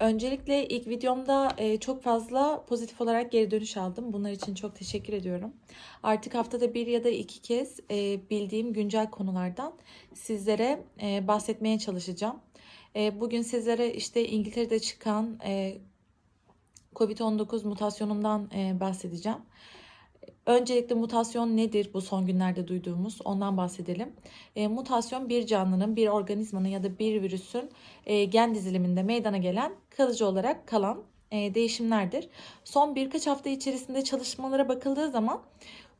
Öncelikle ilk videomda e, çok fazla pozitif olarak geri dönüş aldım. Bunlar için çok teşekkür ediyorum. Artık haftada bir ya da iki kez e, bildiğim güncel konulardan sizlere e, bahsetmeye çalışacağım. Bugün sizlere işte İngiltere'de çıkan e, COVID-19 mutasyonundan bahsedeceğim. Öncelikle mutasyon nedir bu son günlerde duyduğumuz ondan bahsedelim. E, mutasyon bir canlının, bir organizmanın ya da bir virüsün e, gen diziliminde meydana gelen kalıcı olarak kalan e, değişimlerdir. Son birkaç hafta içerisinde çalışmalara bakıldığı zaman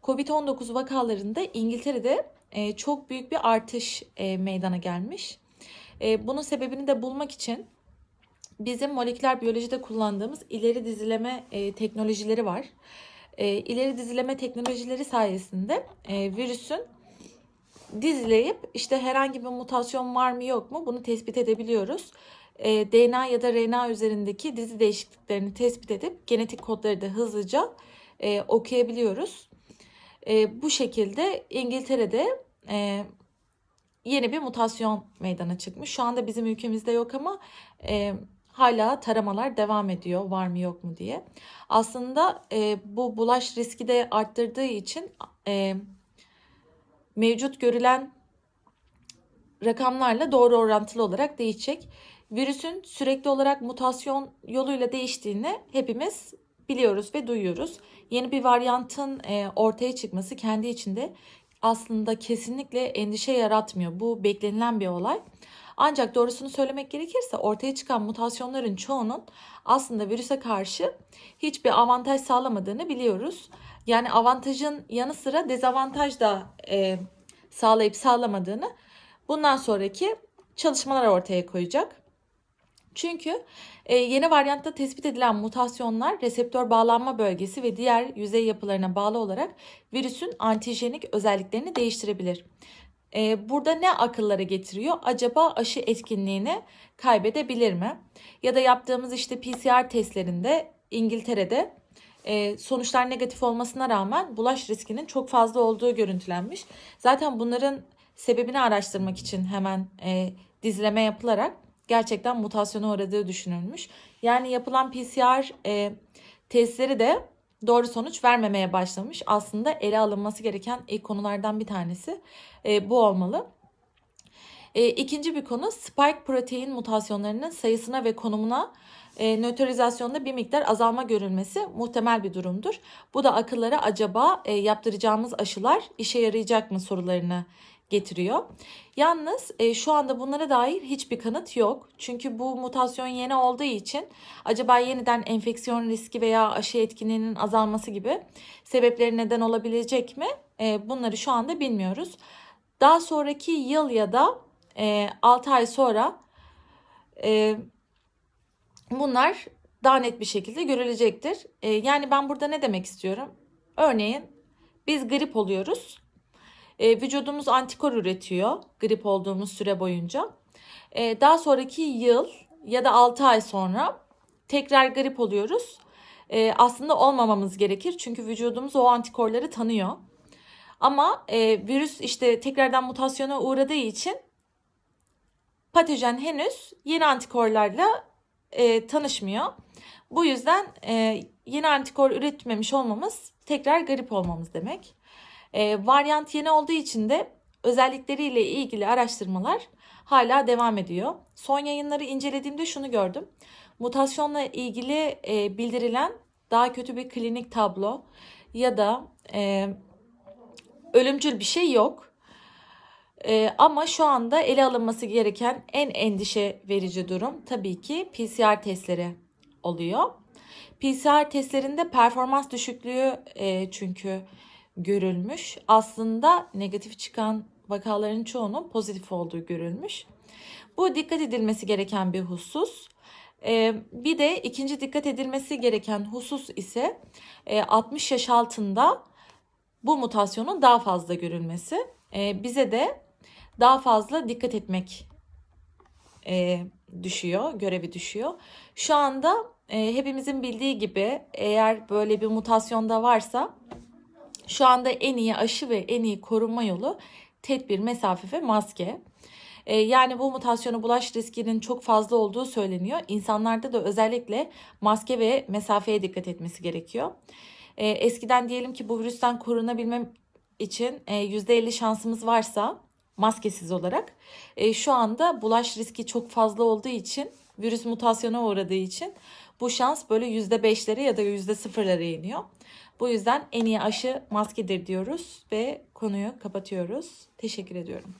COVID-19 vakalarında İngiltere'de e, çok büyük bir artış e, meydana gelmiş. E, bunun sebebini de bulmak için bizim moleküler biyolojide kullandığımız ileri dizileme e, teknolojileri var. E, ileri dizileme teknolojileri sayesinde e, virüsün dizileyip işte herhangi bir mutasyon var mı yok mu bunu tespit edebiliyoruz. E, DNA ya da RNA üzerindeki dizi değişikliklerini tespit edip genetik kodları da hızlıca e, okuyabiliyoruz. E, bu şekilde İngiltere'de e, yeni bir mutasyon meydana çıkmış. Şu anda bizim ülkemizde yok ama e, hala taramalar devam ediyor var mı yok mu diye. Aslında e, bu bulaş riski de arttırdığı için e, mevcut görülen rakamlarla doğru orantılı olarak değişecek. Virüsün sürekli olarak mutasyon yoluyla değiştiğini hepimiz biliyoruz ve duyuyoruz. Yeni bir varyantın e, ortaya çıkması kendi içinde aslında kesinlikle endişe yaratmıyor. Bu beklenilen bir olay. Ancak doğrusunu söylemek gerekirse ortaya çıkan mutasyonların çoğunun aslında virüse karşı hiçbir avantaj sağlamadığını biliyoruz. Yani avantajın yanı sıra dezavantaj da e, sağlayıp sağlamadığını bundan sonraki çalışmalar ortaya koyacak. Çünkü e, yeni varyantta tespit edilen mutasyonlar reseptör bağlanma bölgesi ve diğer yüzey yapılarına bağlı olarak virüsün antijenik özelliklerini değiştirebilir. E, burada ne akıllara getiriyor? Acaba aşı etkinliğini kaybedebilir mi? Ya da yaptığımız işte PCR testlerinde İngiltere'de e, sonuçlar negatif olmasına rağmen bulaş riskinin çok fazla olduğu görüntülenmiş. Zaten bunların sebebini araştırmak için hemen e, dizileme yapılarak gerçekten mutasyona uğradığı düşünülmüş. Yani yapılan PCR e, testleri de doğru sonuç vermemeye başlamış. Aslında ele alınması gereken ilk konulardan bir tanesi e, bu olmalı. E, ikinci bir konu spike protein mutasyonlarının sayısına ve konumuna e, nötralizasyonda bir miktar azalma görülmesi muhtemel bir durumdur. Bu da akıllara acaba e, yaptıracağımız aşılar işe yarayacak mı sorularını getiriyor. Yalnız e, şu anda bunlara dair hiçbir kanıt yok. Çünkü bu mutasyon yeni olduğu için acaba yeniden enfeksiyon riski veya aşı etkinliğinin azalması gibi sebepleri neden olabilecek mi? E, bunları şu anda bilmiyoruz. Daha sonraki yıl ya da e, 6 ay sonra e, bunlar daha net bir şekilde görülecektir. E, yani ben burada ne demek istiyorum? Örneğin biz grip oluyoruz e, vücudumuz antikor üretiyor grip olduğumuz süre boyunca. E, daha sonraki yıl ya da 6 ay sonra tekrar grip oluyoruz. E, aslında olmamamız gerekir çünkü vücudumuz o antikorları tanıyor. Ama e, virüs işte tekrardan mutasyona uğradığı için patojen henüz yeni antikorlarla e, tanışmıyor. Bu yüzden e, yeni antikor üretmemiş olmamız tekrar grip olmamız demek. E, varyant yeni olduğu için de özellikleriyle ilgili araştırmalar hala devam ediyor. Son yayınları incelediğimde şunu gördüm. Mutasyonla ilgili e, bildirilen daha kötü bir klinik tablo ya da e, ölümcül bir şey yok. E, ama şu anda ele alınması gereken en endişe verici durum tabii ki PCR testleri oluyor. PCR testlerinde performans düşüklüğü e, çünkü görülmüş. Aslında negatif çıkan vakaların çoğunun pozitif olduğu görülmüş. Bu dikkat edilmesi gereken bir husus. Ee, bir de ikinci dikkat edilmesi gereken husus ise 60 e, yaş altında bu mutasyonun daha fazla görülmesi. Ee, bize de daha fazla dikkat etmek e, düşüyor, görevi düşüyor. Şu anda e, hepimizin bildiği gibi eğer böyle bir mutasyonda varsa şu anda en iyi aşı ve en iyi korunma yolu tedbir, mesafe ve maske. E, yani bu mutasyona bulaş riskinin çok fazla olduğu söyleniyor. İnsanlarda da özellikle maske ve mesafeye dikkat etmesi gerekiyor. E, eskiden diyelim ki bu virüsten korunabilmem için e, %50 şansımız varsa maskesiz olarak e, şu anda bulaş riski çok fazla olduğu için virüs mutasyona uğradığı için bu şans böyle %5'lere ya da %0'lara iniyor. Bu yüzden en iyi aşı maskedir diyoruz ve konuyu kapatıyoruz. Teşekkür ediyorum.